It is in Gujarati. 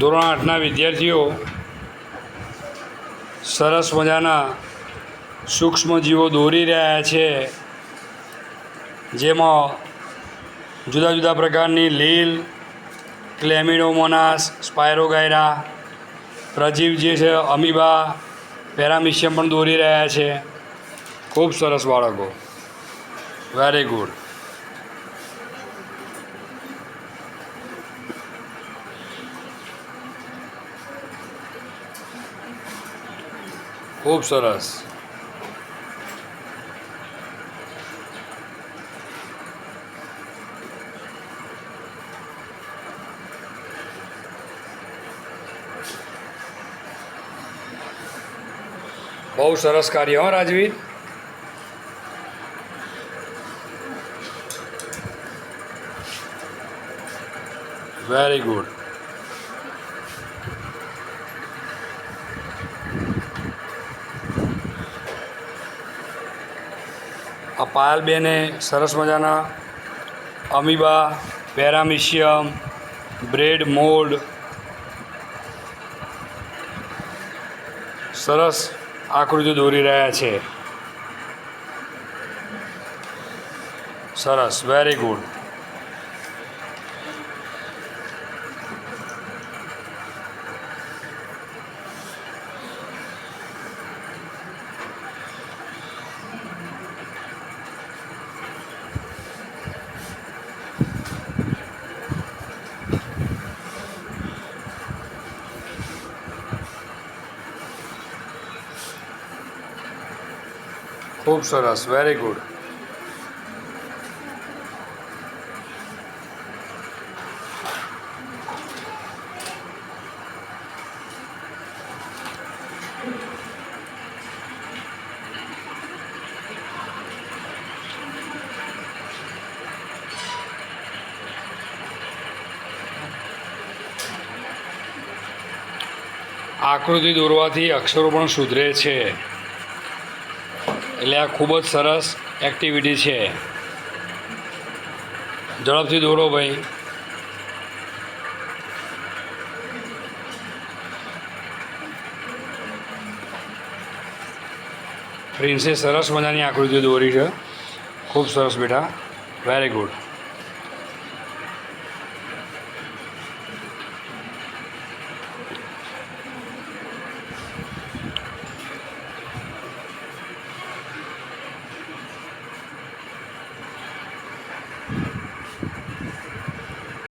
ધોરણ આઠના વિદ્યાર્થીઓ સરસ મજાના સૂક્ષ્મ જીવો દોરી રહ્યા છે. જેમાં જુદા જુદા પ્રકારની લીલ ક્લેમિડોમોનાસ સ્પાયરોગાયરા, પ્રજીવ જે છે, અમીબા, પેરામિશિયમ પણ દોરી રહ્યા છે. ખૂબ સરસ બાળકો. વેરી ગુડ ખૂબ સરસ. બહુ સરસ કાર્ય હો રાજવીર. વેરી ગુડ આ પાયલબેને સરસ મજાના અમીબા પેરામિશિયમ બ્રેડ મોલ્ડ, સરસ આકૃતિ દોરી રહ્યા છે. સરસ વેરી ગુડ ખૂબ સરસ વેરી ગુડ આકૃતિ દોરવાથી અક્ષરો પણ સુધરે છે. એટલે આ ખૂબ જ સરસ એક્ટિવિટી છે. ઝડપથી દોરો ભાઈ. પ્રિન્સે સરસ મજાની આકૃતિ દોરી છે. ખૂબ સરસ બેટા. Very good